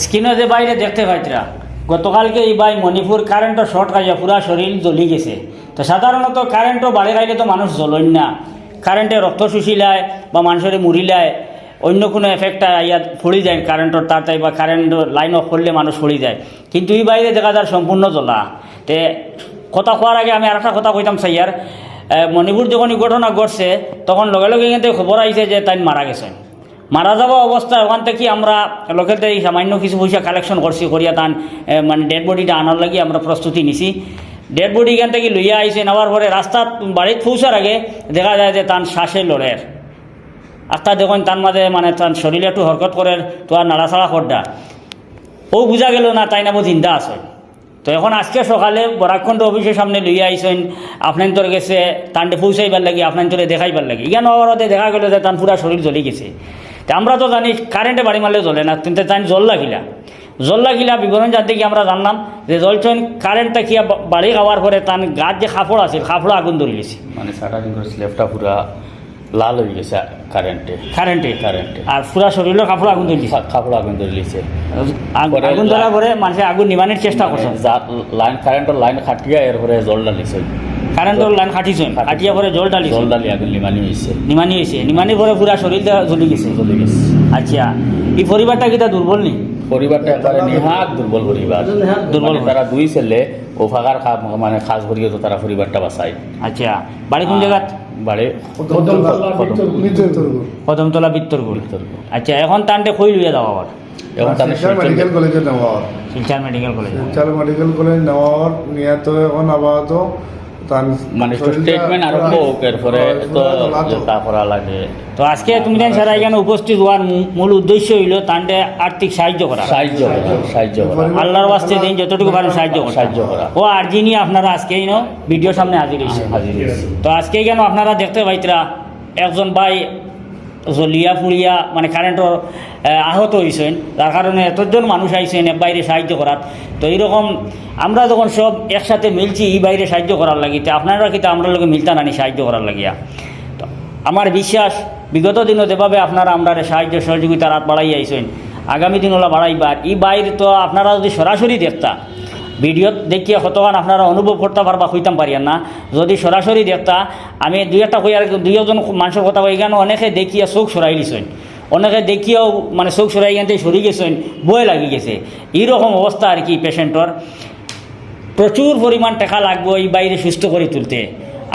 স্ক্রিনে যে বাইরে দেখতে পাইতরা গতকালকে এই বাই মণিপুর কারেন্টও শর্ট খাইয়া পুরা শরীর জ্বলি গেছে। তো সাধারণত কারেন্টও বাড়ি খাইলে তো মানুষ জ্বলন না। কারেন্টে রক্ত শুষিলায় বা মানুষের মুড়িলায় অন্য কোনো এফেক্ট ইয়াত ফড়ি যায়, কারেন্টর তার তাই বা কারেন্ট লাইন অফ করলে মানুষ ফড়ি যায়। কিন্তু এই বাইরে দেখা যায় সম্পূর্ণ জ্বলা। তে কথা কোয়ার আগে আমি আর একটা কথা কইতাম সাইয়ার মণিপুর যখন ঘটনা ঘটছে, তখন লগে লগে কিন্তু খবর আইছে যে তাই মারা গেছেন। মারা যাওয়া অবস্থায় ওখান থেকে আমরা লোকের থেকে সামান্য কিছু পয়সা কালেকশন করছি করিয়া তান মানে ডেড বডিটা আনার লাগি আমরা প্রস্তুতি নিছি। ডেড বডি এখান থেকে লইয়া আইছে নেওয়ার পরে রাস্তাত বাড়িত পৌঁছার আগে, দেখা যায় যে তান শ্বাসে লড়ের আস্তা দেখুন তার মাঝে মানে তার শরীরে একটু হরকত করে তো আর নাড়াচাড়া করডা ও বুঝা গেল না তাই না চিন্তা আছে। তো এখন আজকে সকালে বরাকখণ্ড অফিসের সামনে লইয়া আইসেন আপনার তোর গেছে তান্ডে পৌঁছাইবার লাগি আপনার তোরে দেখাইবার লাগি। ইগান অবরতে দেখা গেল যে তার পুরা শরীর জ্বলি গেছে। তা আমরা তো জানি কারেন্টে বাড়ি মারলে জ্বলে না কিন্তু তাই জল লাগিলা জল লাগিলা বিবরণ জানতে কি আমরা জানলাম যে জল জলচন কারেন্টটা কি বাড়ি খাওয়ার পরে তার গাছ যে কাপড় আছে কাপড় আগুন ধরে গেছে। মানে সারা দিন করে স্লেপটা পুরা লাল হয়ে গেছে কারেন্টে কারেন্টে কারেন্টে আর পুরা শরীরের কাপড় আগুন ধরে কাপড় আগুন ধরে লিছে আগুন ধরার পরে মানুষের আগুন নিবানোর চেষ্টা করছে। লাইন কারেন্টের লাইন খাটিয়া এরপরে জল ডালিছে কারেন্টের লাইন খাটিছেন খাটিয়া পরে জল ডালিছে জল ডালি আগুন লিমানি হয়েছে নিমানি হয়েছে নিমানি পরে পুরা শরীর জ্বলি গেছে। চলে গেছে। আচ্ছা এই পরিবারটা কিটা দুর্বল নি? পরিবারটা একবারে নিহাত দুর্বল পরিবার দুর্বল মানে তারা দুই ছেলে ও ফাঁকার খা মানে খাস ভরিয়ে তো তারা পরিবারটা বাঁচায়। আচ্ছা বাড়ি কোন জায়গাত বাড়ি কদমতলা বিত্তরপুর। আচ্ছা এখন টানটে কই লইয়া যাওয়া আবার মেডিকেল কলেজে নেওয়া Silchar medical college. Silchar medical college নেওয়া হয় নিয়ে তো এখন তার মানে স্টেটমেন্ট আরম্ভ হোক এরপরে তো তা করা লাগে। তো আজকে তুমি সারা এখানে উপস্থিত হওয়ার মূ- মূল উদ্দেশ্য হইল তান্ডে আর্থিক সাহায্য করা। সাহায্য করা সাহায্য করা। আল্লাহর বাস্তে দিন যতটুকু পারেন সাহায্য করা। সাহায্য করা। ও আর্জি নিয়ে আপনারা আজকে ইনো ভিডিও সামনে হাজির হয়েছে। হাজির তো আজকে কেন আপনারা দেখতে পাইতরা একজন ভাই জলিয়া ফুলিয়া মানে কারেন্টর আহত হয়েছেন যার কারণে এতজন মানুষ আইছেন বাইরে সাহায্য করার তো এইরকম আমরা যখন সব একসাথে মিলছি এই বাইরে সাহায্য করার লাগি, তো আপনারা কিন্তু আমরা লোকে মিলতা নানি সাহায্য করার লাগিয়া। তো আমার বিশ্বাস, বিগত দিনও যেভাবে আপনারা আমরা সাহায্য সহযোগিতার হাত বাড়াই আইছেন। আগামী দিন ওলা বাড়াইবার। এই বাইরে তো আপনারা যদি সরাসরি দেখতা ভিডিওত দেখিয়ে কতক্ষণ আপনারা অনুভব করতে পারবা হইতাম পারিয়ান না যদি সরাসরি দেখতা আমি দুই একটা কই আর দুই একজন মানুষের কথা কই কেন অনেকে দেখিয়া চোখ সরাই লিছেন। অনেকে দেখিয়াও মানে চোখ সরাই গেতে সরি গেছেন বয়ে লাগি গেছে। এইরকম অবস্থা আর কি পেশেন্টর প্রচুর পরিমাণ টাকা লাগবে এই বাইরে সুস্থ করে তুলতে।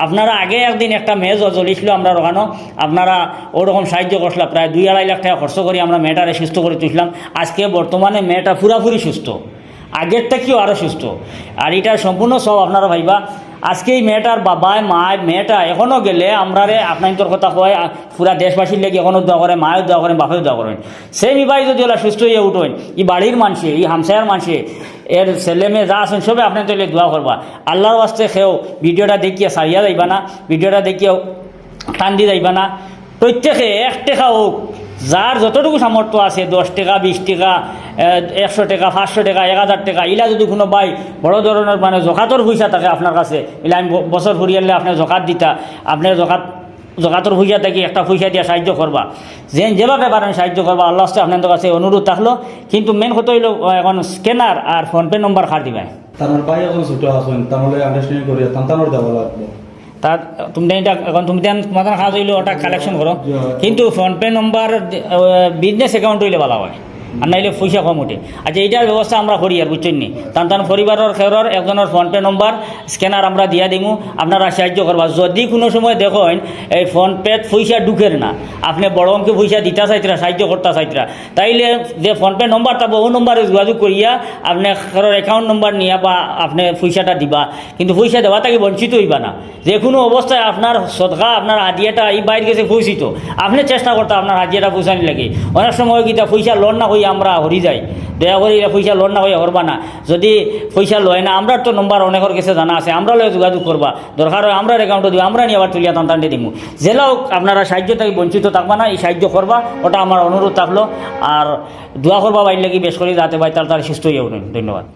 আপনারা আগে একদিন একটা মেয়ে জ্বলিছিল আমরা ওখানো আপনারা ওরকম সাহায্য করছিলাম প্রায় দুই আড়াই লাখ টাকা খরচ করে আমরা মেয়েটারে সুস্থ করে তুলছিলাম। আজকে বর্তমানে মেয়েটা পুরাপুরি সুস্থ। আগের থেকেও আরও সুস্থ? আর এটা সম্পূর্ণ সব আপনারা ভাইবা। আজকে এই মেয়েটার বাবায় মায় মেয়েটা এখনও গেলে আমরারে আপনার তোর কথা কয় পুরা দেশবাসীর লেগে এখনও দোয়া করে মায়ের দোয়া করেন বাপেও দোয়া করেন। সেই মিবাই যদি সুস্থ হয়ে উঠেন এই বাড়ির মানুষে এই হামসায়ার মানুষে, এর ছেলে মেয়ে যা আছেন, সবে আপনার তোলে দোয়া করবা। আল্লাহর ওয়াস্তে খেয়েও ভিডিওটা দেখিয়া সারিয়া যাইবা না, ভিডিওটা দেখিয়াও টান দিয়ে যাইবা না। প্রত্যেকে এক টাকা হোক যার যতটুকু সামর্থ্য আছে, দশ টাকা, বিশ টাকা একশো টাকা, পাঁচশো টাকা, এক হাজার টাকা, ইলা যদি কোনো বাই বড় ধরনের মানে জকাতর পয়সা থাকে আপনার কাছে, ইলা আমি বছর ফুরিয়ালে আপনি জকাত দিতা আপনার জকাত জকাতর পয়সা থাকি একটা পয়সা দিয়ে সাহায্য করবা যে যেভাবে পারেন সাহায্য করবা আল্লাহ আপনাদের কাছে অনুরোধ থাকল, কিন্তু মেন কথা হইল এখন স্ক্যানার আর ফোনপে নম্বর খার দিবেন তার বাই এখন ছোট আসেন তাহলে আন্ডারস্ট্যান্ডিং করি তান্তানোর দেওয়া লাগবে। তার তুমি এটা এখন তুমি দেন তোমাদের কাজ হইল ওটা কালেকশন করো কিন্তু ফোনপে নম্বর বিজনেস অ্যাকাউন্ট হইলে ভালো হয়। আর নাইলে পয়সা কম উঠে আচ্ছা এইটার ব্যবস্থা আমরা করি আর, বুঝছেন নি? তান তান পরিবারের খেরর, একজনের ফোনপে নম্বর স্ক্যানার আমরা দিয়া দিমু, আপনারা সাহায্য করবা। যদি কোনো সময় দেখেন, এই ফোনপে পয়সা ঢুকের না, আপনি বড় অঙ্কে পয়সা দিতে চাইতরা, সাহায্য করতে চাইতরা, তাইলে যে ফোনপে নম্বর থাকব ও নম্বরে যোগাযোগ করিয়া আপনি খেরর অ্যাকাউন্ট নম্বর নিয়া বা আপনি পয়সাটা দিবা। কিন্তু পয়সা দেওয়া তাকে বঞ্চিত হইবা না। যে কোনো অবস্থায় আপনার সদকা, আপনার হাদিয়াটা এই বাইরে গেছে পৌঁছিত। আপনি চেষ্টা করতে আপনার হাদিয়াটা পৌঁছানি লাগে। অনেক সময় কিতা পয়সা লোন না হয়ে আমরা হরি যাই। দয়া করে এরা পয়সা লোন না হয়ে হরবা না। যদি পয়সা লয় না আমরা তো নম্বর অনেকের কাছে জানা আছে, আমরা লয় যোগাযোগ করবা। দরকার হয় আমরা অ্যাকাউন্টে দিব, আমরা নিয়ে আবার তুলিয়া টানটানটে দিব জেলাও আপনারা সাহায্য থেকে বঞ্চিত থাকবা না, এই সাহায্য করবা, ওটা আমার অনুরোধ থাকল। আর দোয়া করবা বাইর লাগি, বেশ করে যাতে ভাই তার তার সুস্থ হয়ে ধন্যবাদ।